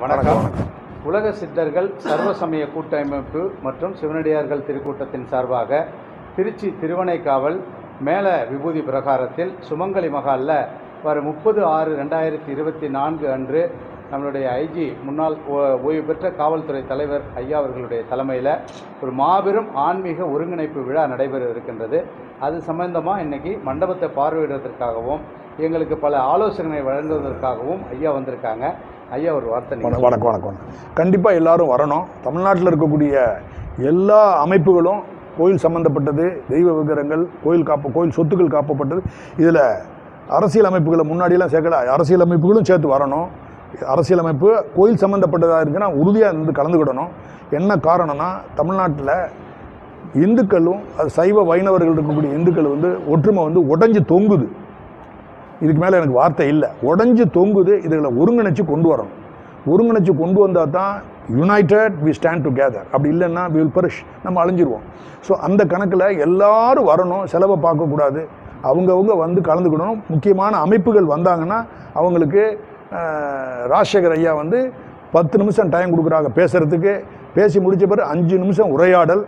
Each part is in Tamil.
வணக்கம். உலக சித்தர்கள் சர்வ சமய கூட்டமைப்பு மற்றும் சிவனடியார்கள் திருக்கூட்டத்தின் சார்பாக திருச்சி திருவனைக்காவல் மேல விபூதி பிரகாரத்தில் சுமங்கலி மகாலில் வரும் முப்பது ஆறு ரெண்டாயிரத்தி இருபத்தி நான்கு அன்று நம்மளுடைய ஐஜி முன்னாள் ஓ- ஓய்வு பெற்ற காவல்துறை தலைவர் ஐயா அவர்களுடைய தலைமையில் ஒரு மாபெரும் ஆன்மீக ஒருங்கிணைப்பு விழா நடைபெற இருக்கின்றது. அது சம்பந்தமாக இன்னைக்கு மண்டபத்தை பார்வையிடுவதற்காகவும் எங்களுக்கு பல ஆலோசனை வழங்குவதற்காகவும் ஐயா வந்திருக்காங்க. ஐயா ஒரு வார்த்தை வணக்கம் வணக்கம் வணக்கம். கண்டிப்பாக எல்லாரும் வரணும். தமிழ்நாட்டில் இருக்கக்கூடிய எல்லா அமைப்புகளும் கோயில் சம்பந்தப்பட்டது தெய்வ விக்கிரங்கள் கோயில் காப்பு கோயில் சொத்துக்கள் காப்பப்பட்டது. இதில் அரசியல் அமைப்புகளை முன்னாடியெல்லாம் சேர்க்கல. அரசியல் அமைப்புகளும் சேர்த்து வரணும். அரசியலமைப்பு கோயில் சம்மந்தப்பட்டதாக இருக்குன்னா உறுதியாக இருந்து கலந்துக்கிடணும். என்ன காரணம்னா தமிழ்நாட்டில் இந்துக்களும் அது சைவ வைணவர்கள் இருக்கக்கூடிய இந்துக்கள் வந்து ஒற்றுமை வந்து உடஞ்சி தொங்குது. இதுக்கு மேலே எனக்கு வார்த்தை இல்லை. உடஞ்சி தொங்குது இதுகளை ஒருங்கிணைச்சு கொண்டு வரணும். ஒருங்கிணைச்சு கொண்டு வந்தால் தான் யுனைடெட் வி ஸ்டாண்ட் டுகெதர் அப்படி இல்லைன்னா வி வில் பரிஷ் நம்ம அழிஞ்சிருவோம். ஸோ அந்த கணக்கில் எல்லாரும் வரணும் செலவை பார்க்கக்கூடாது அவங்கவுங்க வந்து கலந்துக்கணும். முக்கியமான அமைப்புகள் வந்தாங்கன்னா அவங்களுக்கு ராஜசேகர் ஐயா வந்து பத்து நிமிஷம் டைம் கொடுக்குறாங்க பேசுகிறதுக்கு பேசி முடித்த பிறகு அஞ்சு நிமிஷம் உரையாடல்.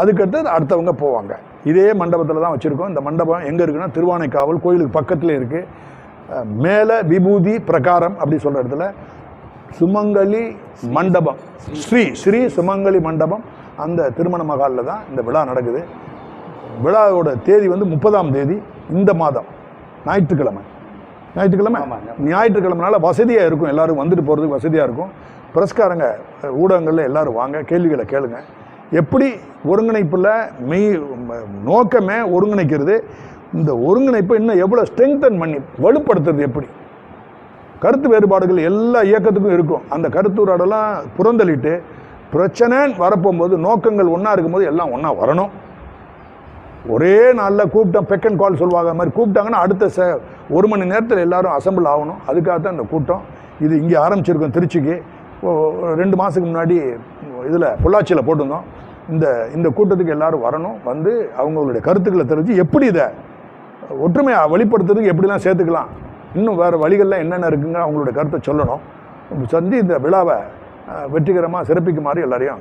அதுக்கடுத்து அடுத்தவங்க போவாங்க. இதே மண்டபத்தில் தான் வச்சுருக்கோம். இந்த மண்டபம் எங்கே இருக்குன்னா திருவானைக்காவல் கோயிலுக்கு பக்கத்தில் இருக்குது மேலே விபூதி பிரகாரம் அப்படி சொல்கிற இடத்துல சுமங்கலி மண்டபம். ஸ்ரீ ஸ்ரீ சுமங்கலி மண்டபம் அந்த திருமண மகாலில் தான் இந்த விழா நடக்குது. விழாவோட தேதி வந்து முப்பதாம் தேதி இந்த மாதம். ஞாயிற்றுக்கிழமை. ஞாயிற்றுக்கிழமை. ஞாயிற்றுக்கிழமைனால வசதியாக இருக்கும். எல்லாரும் வந்துட்டு போகிறதுக்கு வசதியாக இருக்கும். பிரஸ்காரங்க ஊடகங்களில் எல்லாரும் வாங்க கேள்விகளை கேளுங்க. எப்படி ஒருங்கிணைப்பில் மெய் நோக்கமே ஒருங்கிணைக்கிறது இந்த ஒருங்கிணைப்பை இன்னும் எவ்வளோ ஸ்ட்ரெங்தன் பண்ணி வலுப்படுத்துறது எப்படி? கருத்து வேறுபாடுகள் எல்லா இயக்கத்துக்கும் இருக்கும். அந்த கருத்துரையாடெல்லாம் புறந்தள்ளிட்டு பிரச்சனைன்னு வரப்போகும்போது நோக்கங்கள் ஒன்றா இருக்கும்போது எல்லாம் ஒன்றா வரணும். ஒரே நாளில் கூப்பிட்டோம் பெக் அண்ட் கால் சொல்லுவாங்க மாதிரி கூப்பிட்டாங்கன்னா அடுத்த ச ஒரு மணி நேரத்தில் எல்லாரும் அசம்பிள் ஆகணும். அதுக்காக தான் இந்த கூட்டம். இது இங்கே ஆரம்பிச்சிருக்கோம் திருச்சிக்கு. ரெண்டு மாதத்துக்கு முன்னாடி இதில் பொள்ளாச்சியில் போட்டிருந்தோம். இந்த இந்த கூட்டத்துக்கு எல்லாரும் வரணும் வந்து அவங்களுடைய கருத்துக்களை தெரிஞ்சு எப்படி இதை ஒற்றுமையை வெளிப்படுத்துறதுக்கு எப்படிலாம் சேர்த்துக்கலாம் இன்னும் வேறு வழிகளில் என்னென்ன இருக்குங்க அவங்களுடைய கருத்தை சொல்லணும். சந்தி இந்த விழாவை வெற்றிகரமாக சிறப்பிக்குமாறு எல்லாரையும்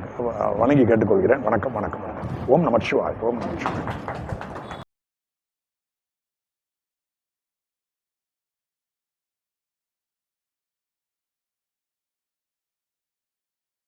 வணங்கி கேட்டுக்கொள்கிறேன். வணக்கம் வணக்கம் வணக்கம். ஓம் நம சிவாய் ஓம் நம சிவாய்